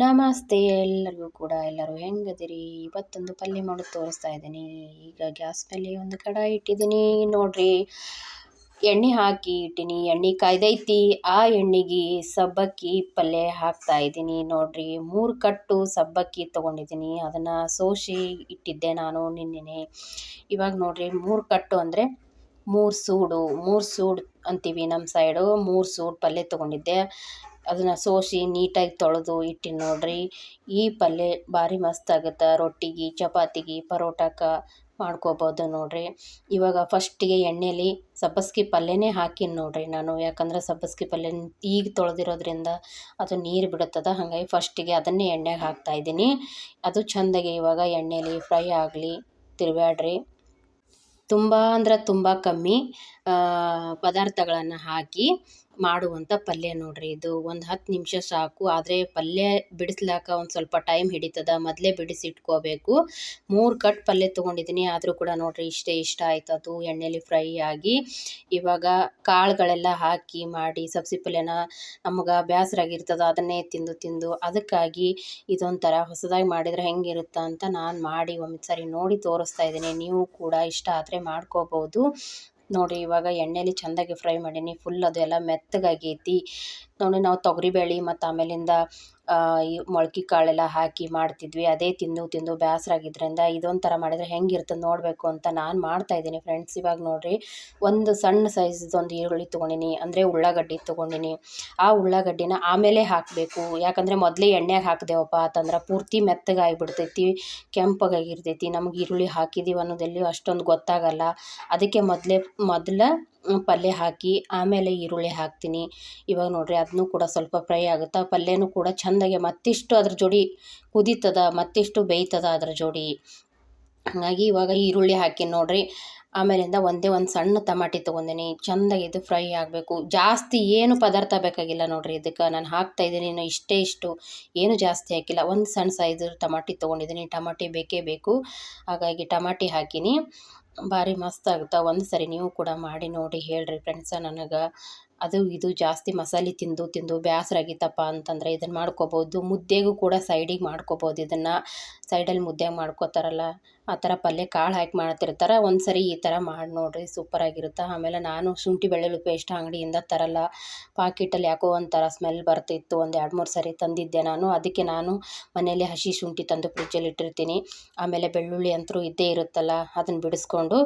ನಮಸ್ತೆ ಎಲ್ಲರಿಗೂ ಕೂಡ ಎಲ್ಲರೂ ಹೆಂಗದಿರಿ ಇವತ್ತೊಂದು ಪಲ್ಯ ಮಾಡೋದು ತೋರಿಸ್ತಾ ಇದ್ದೀನಿ. ಈಗ ಗ್ಯಾಸ್ ಮೇಲೆ ಒಂದು ಕಡಾಯಿ ಇಟ್ಟಿದ್ದೀನಿ. ನೋಡ್ರಿ, ಎಣ್ಣೆ ಹಾಕಿ ಇಟ್ಟಿನಿ. ಎಣ್ಣೆ ಕಾಯ್ದೈತಿ. ಆ ಎಣ್ಣೆಗೆ ಸಬ್ಬಕ್ಕಿ ಪಲ್ಯ ಹಾಕ್ತಾ ಇದ್ದೀನಿ. ನೋಡ್ರಿ, ಮೂರು ಕಟ್ಟು ಸಬ್ಬಕ್ಕಿ ತೊಗೊಂಡಿದ್ದೀನಿ. ಅದನ್ನು ಸೋಸಿ ಇಟ್ಟಿದ್ದೆ ನಾನು ನಿನ್ನೆ ಇವಾಗ ನೋಡ್ರಿ, ಮೂರು ಕಟ್ಟು ಅಂದರೆ ಮೂರು ಸೂಡು. ಮೂರು ಸೂಡು ಅಂತೀವಿ ನಮ್ಮ ಸೈಡು ಮೂರು ಸೂಡು ಪಲ್ಯ ತೊಗೊಂಡಿದ್ದೆ. ಅದನ್ನು ಸೋಸಿ ನೀಟಾಗಿ ತೊಳೆದು ಇಟ್ಟಿನಿ ನೋಡ್ರಿ. ಈ ಪಲ್ಯ ಭಾರಿ ಮಸ್ತ್ ಆಗುತ್ತೆ. ರೊಟ್ಟಿಗೆ, ಚಪಾತಿಗೆ ಪರೋಟಕ್ಕೆ ಮಾಡ್ಕೋಬೋದು ನೋಡ್ರಿ. ಇವಾಗ ಫಸ್ಟಿಗೆ ಎಣ್ಣೆಲಿ ಸಬ್ಬಸ್ಗೆ ಪಲ್ಯನೇ ಹಾಕಿನಿ ನೋಡ್ರಿ ನಾನು. ಯಾಕಂದ್ರೆ ಸಬ್ಬಸ್ಗೆ ಪಲ್ಯ ಈಗ ತೊಳೆದಿರೋದ್ರಿಂದ ಅದು ನೀರು ಬಿಡುತ್ತದ. ಹಾಗಾಗಿ ಫಸ್ಟಿಗೆ ಅದನ್ನೇ ಎಣ್ಣೆಗೆ ಹಾಕ್ತಾಯಿದ್ದೀನಿ ಅದು ಚೆಂದಾಗಿ ಇವಾಗ ಎಣ್ಣೆಲಿ ಫ್ರೈ ಆಗಲಿ ತಿರುಗಾಡ್ರಿ ತುಂಬ ಅಂದ್ರೆ ತುಂಬ ಕಮ್ಮಿ ಪದಾರ್ಥಗಳನ್ನು ಹಾಕಿ ಮಾಡುವಂಥ ಪಲ್ಯ ನೋಡಿರಿ. ಇದು ಒಂದು ಹತ್ತು ನಿಮಿಷ ಸಾಕು. ಆದರೆ ಪಲ್ಯ ಬಿಡಿಸ್ಲಾಕ ಒಂದು ಸ್ವಲ್ಪ ಟೈಮ್ ಹಿಡಿತದ. ಮೊದಲೇ ಬಿಡಿಸಿಟ್ಕೋಬೇಕು. ಮೂರು ಕಟ್ ಪಲ್ಯ ತೊಗೊಂಡಿದ್ದೀನಿ ಆದರೂ ಕೂಡ ನೋಡಿರಿ ಇಷ್ಟೇ ಇಷ್ಟ ಆಯ್ತು. ಅದು ಎಣ್ಣೆಲಿ ಫ್ರೈ ಆಗಿ ಇವಾಗ ಕಾಳುಗಳೆಲ್ಲ ಹಾಕಿ ಮಾಡಿ ಸಬ್ಸಿ ಪಲ್ಯನ ನಮ್ಗೆ ಬೇಸರಾಗಿರ್ತದ ಅದನ್ನೇ ತಿಂದು ತಿಂದು ಅದಕ್ಕಾಗಿ ಇದೊಂಥರ ಹೊಸದಾಗಿ ಮಾಡಿದರೆ ಹೆಂಗಿರುತ್ತೆ ಅಂತ ನಾನು ಮಾಡಿ ಒಂದು ಸರಿ ನೋಡಿ ತೋರಿಸ್ತಾ ಇದ್ದೀನಿ. ನೀವು ಕೂಡ ಇಷ್ಟ ಆದರೆ ಮಾಡ್ಕೋಬೋದು. ನೋಡಿ, ಇವಾಗ ಎಣ್ಣೆಲಿ ಚೆಂದಾಗಿ ಫ್ರೈ ಮಾಡೀನಿ. ಫುಲ್ ಅದೆಲ್ಲ ಮೆತ್ತಗಾಗೈತಿ. ನೋಡಿ, ನಾವು ತೊಗರಿಬೇಳೆ ಮತ್ತು ಆಮೇಲಿಂದ ಈ ಮೊಳ್ಕೆ ಕಾಳೆಲ್ಲ ಹಾಕಿ ಮಾಡ್ತಿದ್ವಿ. ಅದೇ ತಿಂದು ತಿಂದು ಬೇಸ್ರಾಗಿದ್ದರಿಂದ ಇದೊಂಥರ ಮಾಡಿದರೆ ಹೆಂಗಿರ್ತದೆ ನೋಡಬೇಕು ಅಂತ ನಾನು ಮಾಡ್ತಾಯಿದ್ದೀನಿ ಫ್ರೆಂಡ್ಸ್. ಇವಾಗ ನೋಡಿರಿ, ಒಂದು ಸಣ್ಣ ಸೈಜ್ದೊಂದು ಈರುಳ್ಳಿ ತೊಗೊಂಡಿನಿ. ಅಂದರೆ ಉಳ್ಳಾಗಡ್ಡಿ ತೊಗೊಂಡಿನಿ. ಆ ಉಳ್ಳಾಗಡ್ಡಿನ ಆಮೇಲೆ ಹಾಕಬೇಕು. ಯಾಕಂದರೆ ಮೊದಲೇ ಎಣ್ಣೆಗೆ ಹಾಕಿದೆವಪ್ಪ. ಅಂತಂದ್ರೆ ಪೂರ್ತಿ ಮೆತ್ತಗಾಗಿಬಿಡ್ತೈತಿ, ಕೆಂಪಗಾಗಿರ್ತೈತಿ. ನಮ್ಗೆ ಈರುಳ್ಳಿ ಹಾಕಿದ್ದೀವಿ ಅನ್ನೋದೆಲ್ಲಿ ಅಷ್ಟೊಂದು ಗೊತ್ತಾಗಲ್ಲ. ಅದಕ್ಕೆ ಮೊದಲೇ, ಮೊದಲ ಪಲ್ಯ ಹಾಕಿ, ಆಮೇಲೆ ಈರುಳ್ಳಿ ಹಾಕ್ತೀನಿ. ಇವಾಗ ನೋಡಿರಿ ಅದನ್ನೂ ಕೂಡ ಸ್ವಲ್ಪ ಫ್ರೈ ಆಗುತ್ತೆ, ಪಲ್ಯನೂ ಕೂಡ ಚೆಂದಾಗಿ ಮತ್ತಿಷ್ಟು ಅದ್ರ ಜೋಡಿ ಕುದೀತದ, ಮತ್ತಿಷ್ಟು ಬೇಯ್ತದ ಅದ್ರ ಜೋಡಿ. ಹಾಗಾಗಿ ಇವಾಗ ಈರುಳ್ಳಿ ಹಾಕಿ ನೋಡಿರಿ. ಆಮೇಲಿಂದ ಒಂದೇ ಒಂದು ಸಣ್ಣ ಟಮಾಟಿ ತೊಗೊಂಡಿನಿ. ಚೆಂದಾಗಿ ಇದು ಫ್ರೈ ಆಗಬೇಕು. ಜಾಸ್ತಿ ಏನು ಪದಾರ್ಥ ಬೇಕಾಗಿಲ್ಲ ನೋಡಿರಿ ಇದಕ್ಕೆ. ನಾನು ಹಾಕ್ತಾ ಇದ್ದೀನಿ ಇಷ್ಟೇ ಇಷ್ಟು. ಏನು ಜಾಸ್ತಿ ಹಾಕಿಲ್ಲ. ಒಂದು ಸಣ್ಣ ಸೈಜ್ ಟಮಾಟಿ ತೊಗೊಂಡಿದ್ದೀನಿ. ಟಮಾಟಿ ಬೇಕೇ ಬೇಕು. ಹಾಗಾಗಿ ಟಮಾಟಿ ಹಾಕಿನಿ. ಭಾರಿ ಮಸ್ತ್ ಆಗುತ್ತೆ? ಒಂದು ಸರಿ ನೀವು ಕೂಡ ಮಾಡಿ ನೋಡಿ ಹೇಳ್ರಿ ಫ್ರೆಂಡ್ಸ ನನಗೆ. ಅದು ಇದು ಜಾಸ್ತಿ ಮಸಾಲೆ ತಿಂದು ತಿಂದು ಬ್ಯಾಸರಾಗಿತ್ತಪ್ಪ ಅಂತಂದರೆ ಇದನ್ನು ಮಾಡ್ಕೋಬೋದು. ಮುದ್ದೆಗೂ ಕೂಡ ಸೈಡಿಗೆ ಮಾಡ್ಕೋಬೋದು ಇದನ್ನು. ಸೈಡಲ್ಲಿ ಮುದ್ದೆ ಮಾಡ್ಕೋತಾರಲ್ಲ, ಆ ಥರ ಪಲ್ಯ ಕಾಳು ಹಾಕಿ ಮಾಡ್ತಿರ್ತಾರೆ. ಒಂದು ಸರಿ ಈ ಥರ ಮಾಡಿ ನೋಡಿರಿ ಸೂಪರಾಗಿರುತ್ತೆ ಆಮೇಲೆ ನಾನು ಶುಂಠಿ ಬೆಳ್ಳುಳ್ಳಿ ಪೇಸ್ಟ್ ಅಂಗಡಿಯಿಂದ ತರಲ್ಲ. ಪಾಕಿಟಲ್ಲಿ ಯಾಕೋ ಒಂಥರ ಸ್ಮೆಲ್ ಬರ್ತಿತ್ತು, ಒಂದು ಎರಡು ಮೂರು ಸರಿ ತಂದಿದ್ದೆ ನಾನು. ಅದಕ್ಕೆ ನಾನು ಮನೆಯಲ್ಲಿ ಹಸಿ ಶುಂಠಿ ತಂದು ಫ್ರಿಜ್ಜಲ್ಲಿ ಇಟ್ಟಿರ್ತೀನಿ. ಆಮೇಲೆ ಬೆಳ್ಳುಳ್ಳಿ ಅಂತೂ ಇದ್ದೇ ಇರುತ್ತಲ್ಲ, ಅದನ್ನು ಬಿಡಿಸ್ಕೊಂಡು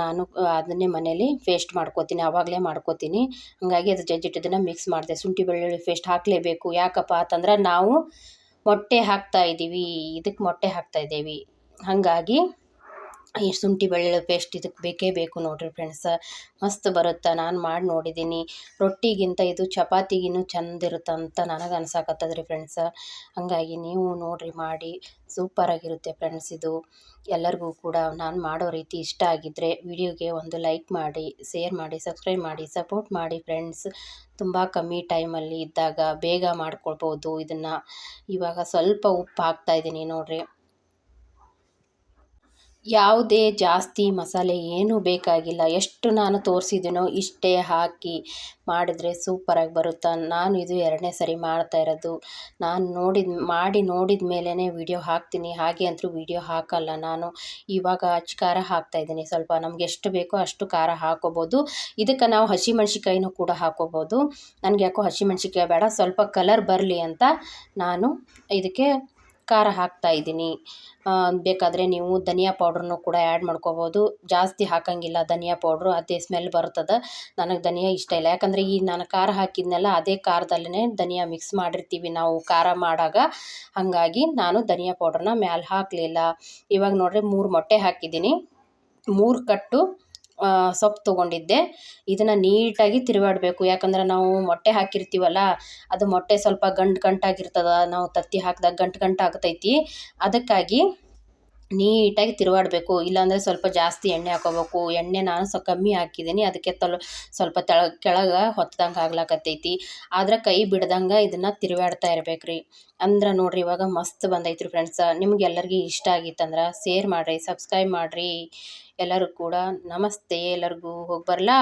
ನಾನು ಅದನ್ನೇ ಮನೇಲಿ ಪೇಸ್ಟ್ ಮಾಡ್ಕೋತೀನಿ. ಆವಾಗಲೇ ಮಾಡ್ಕೋತೀನಿ. ಹಾಗಾಗಿ ಅದು ಜಜ್ಜಿಟ್ಟಿದ್ದನ್ನು ಮಿಕ್ಸ್ ಮಾಡಿದೆ. ಶುಂಠಿ ಬೆಳ್ಳುಳ್ಳಿ ಪೇಸ್ಟ್ ಹಾಕಲೇಬೇಕು. ಯಾಕಪ್ಪ ಅಂತಂದ್ರೆ ನಾವು ಮೊಟ್ಟೆ ಹಾಕ್ತಾ ಇದ್ದೀವಿ. ಇದಕ್ಕೆ ಮೊಟ್ಟೆ ಹಾಕ್ತಾ ಇದ್ದೀವಿ. ಹಾಗಾಗಿ ಈ ಶುಂಠಿ ಬೆಳ್ಳುಳ್ಳಿ ಪೇಸ್ಟ್ ಇದಕ್ಕೆ ಬೇಕೇ ಬೇಕು ನೋಡಿರಿ ಫ್ರೆಂಡ್ಸ ಮಸ್ತ್ ಬರುತ್ತೆ? ನಾನು ಮಾಡಿ ನೋಡಿದ್ದೀನಿ ರೊಟ್ಟಿಗಿಂತ ಇದು ಚಪಾತಿಗಿನ್ನೂ ಇರುತ್ತೆ ಅಂತ ನನಗೆ ಅನ್ಸಾಕತ್ತದ ಫ್ರೆಂಡ್ಸ ಹಾಗಾಗಿ ನೀವು ನೋಡಿರಿ ಮಾಡಿ. ಸೂಪರಾಗಿರುತ್ತೆ ಫ್ರೆಂಡ್ಸ್ ಇದು. ಎಲ್ಲರಿಗೂ ಕೂಡ ನಾನು ಮಾಡೋ ರೀತಿ ಇಷ್ಟ ಆಗಿದ್ದರೆ ವಿಡಿಯೋಗೆ ಒಂದು ಲೈಕ್ ಮಾಡಿ ಶೇರ್ ಮಾಡಿ ಸಬ್ಸ್ಕ್ರೈಬ್ ಮಾಡಿ ಸಪೋರ್ಟ್ ಮಾಡಿ ಫ್ರೆಂಡ್ಸ್ ತುಂಬ ಕಮ್ಮಿ ಟೈಮಲ್ಲಿ ಇದ್ದಾಗ ಬೇಗ ಮಾಡ್ಕೊಳ್ಬೋದು ಇದನ್ನು. ಇವಾಗ ಸ್ವಲ್ಪ ಉಪ್ಪು ಹಾಕ್ತಾಯಿದ್ದೀನಿ ನೋಡಿರಿ. ಯಾವುದೇ ಜಾಸ್ತಿ ಮಸಾಲೆ ಏನೂ ಬೇಕಾಗಿಲ್ಲ. ಎಷ್ಟು ನಾನು ತೋರಿಸಿದ್ದೀನೋ ಇಷ್ಟೇ ಹಾಕಿ ಮಾಡಿದರೆ ಸೂಪರಾಗಿ ಬರುತ್ತೆ? ನಾನು ಇದು ಎರಡನೇ ಸರಿ ಮಾಡ್ತಾ ಇರೋದು. ನಾನು ನೋಡಿದ, ಮಾಡಿ ನೋಡಿದ ಮೇಲೇ ವೀಡಿಯೋ ಹಾಕ್ತೀನಿ. ಹಾಗೆ ಅಂತೂ ವೀಡಿಯೋ ಹಾಕಲ್ಲ ನಾನು. ಇವಾಗ ಅಚ್ಚು ಖಾರ ಹಾಕ್ತಾಯಿದ್ದೀನಿ ಸ್ವಲ್ಪ ನಮ್ಗೆ ಎಷ್ಟು ಬೇಕೋ ಅಷ್ಟು ಖಾರ ಹಾಕೋಬೋದು. ಇದಕ್ಕೆ ನಾವು ಹಸಿಮೆಣ್ಸಿಕಾಯಿನೂ ಕೂಡ ಹಾಕೋಬೋದು. ನನಗೆ ಯಾಕೋ ಹಸಿಮೆಣ್ಸಿಕಾಯಿ ಬೇಡ. ಸ್ವಲ್ಪ ಕಲರ್ ಬರಲಿ ಅಂತ ನಾನು ಇದಕ್ಕೆ ಖಾರ ಹಾಕ್ತಾ ಇದ್ದೀನಿ. ಬೇಕಾದರೆ ನೀವು ಧನಿಯಾ ಪೌಡ್ರನ್ನು ಕೂಡ ಆ್ಯಡ್ ಮಾಡ್ಕೋಬೋದು. ಜಾಸ್ತಿ ಹಾಕೋಂಗಿಲ್ಲ ಧನಿಯಾ ಪೌಡ್ರು, ಅದೇ ಸ್ಮೆಲ್ ಬರ್ತದೆ. ನನಗೆ ಧನಿಯಾ ಇಷ್ಟ ಇಲ್ಲ. ಯಾಕಂದರೆ ಈ ನಾನು ಖಾರ ಹಾಕಿದ್ನಲ್ಲ, ಅದೇ ಖಾರದಲ್ಲೇ ಧನಿಯಾ ಮಿಕ್ಸ್ ಮಾಡಿರ್ತೀವಿ ನಾವು ಖಾರ ಮಾಡಾಗ. ಹಾಗಾಗಿ ನಾನು ಧನಿಯಾ ಪೌಡ್ರನ್ನ ಮ್ಯಾಲೆ ಹಾಕಲಿಲ್ಲ. ಇವಾಗ ನೋಡಿರಿ ಮೂರು ಮೊಟ್ಟೆ ಹಾಕಿದ್ದೀನಿ. ಮೂರು ಕಟ್ಟು ಸೊಪ್ಪು ತೊಗೊಂಡಿದ್ದೆ. ಇದನ್ನು ನೀಟಾಗಿ ತಿರುವಾಡಬೇಕು ಯಾಕಂದ್ರೆ ನಾವು ಮೊಟ್ಟೆ ಹಾಕಿರ್ತೀವಲ್ಲ, ಅದು ಮೊಟ್ಟೆ ಸ್ವಲ್ಪ ಗಂಟು ಗಂಟಾಗಿರ್ತದೆ. ನಾವು ತತ್ತಿ ಹಾಕ್ದಾಗ ಗಂಟು ಗಂಟು ಆಗ್ತೈತಿ. ಅದಕ್ಕಾಗಿ ನೀಟಾಗಿ ತಿರುವಾಡಬೇಕು ಇಲ್ಲಾಂದರೆ ಸ್ವಲ್ಪ ಜಾಸ್ತಿ ಎಣ್ಣೆ ಹಾಕೋಬೇಕು. ಎಣ್ಣೆ ನಾನು ಸ್ವಲ್ಪ ಕಮ್ಮಿ ಹಾಕಿದ್ದೀನಿ. ಅದಕ್ಕೆ ತಲ್ ಸ್ವಲ್ಪ ತಳ, ಕೆಳಗೆ ಹೊತ್ತದಂಗೆ ಆಗ್ಲಾಕತ್ತೈತಿ. ಆದ್ರೆ ಕೈ ಬಿಡ್ದಂಗೆ ಇದನ್ನು ತಿರುಗಾಡ್ತಾ ಇರ್ಬೇಕು ರೀ ಅಂದ್ರೆ ನೋಡಿರಿ ಇವಾಗ ಮಸ್ತ್ ಬಂದೈತ್ರಿ ಫ್ರೆಂಡ್ಸ ನಿಮ್ಗೆ ಎಲ್ಲರಿಗೂ ಇಷ್ಟ ಆಗಿತ್ತಂದ್ರೆ ಶೇರ್ ಮಾಡಿರಿ ಸಬ್ಸ್ಕ್ರೈಬ್ ಮಾಡಿರಿ. ಎಲ್ಲರೂ ಕೂಡ ನಮಸ್ತೆ. ಎಲ್ಲರಿಗೂ ಹೋಗಿ ಬರಲಾ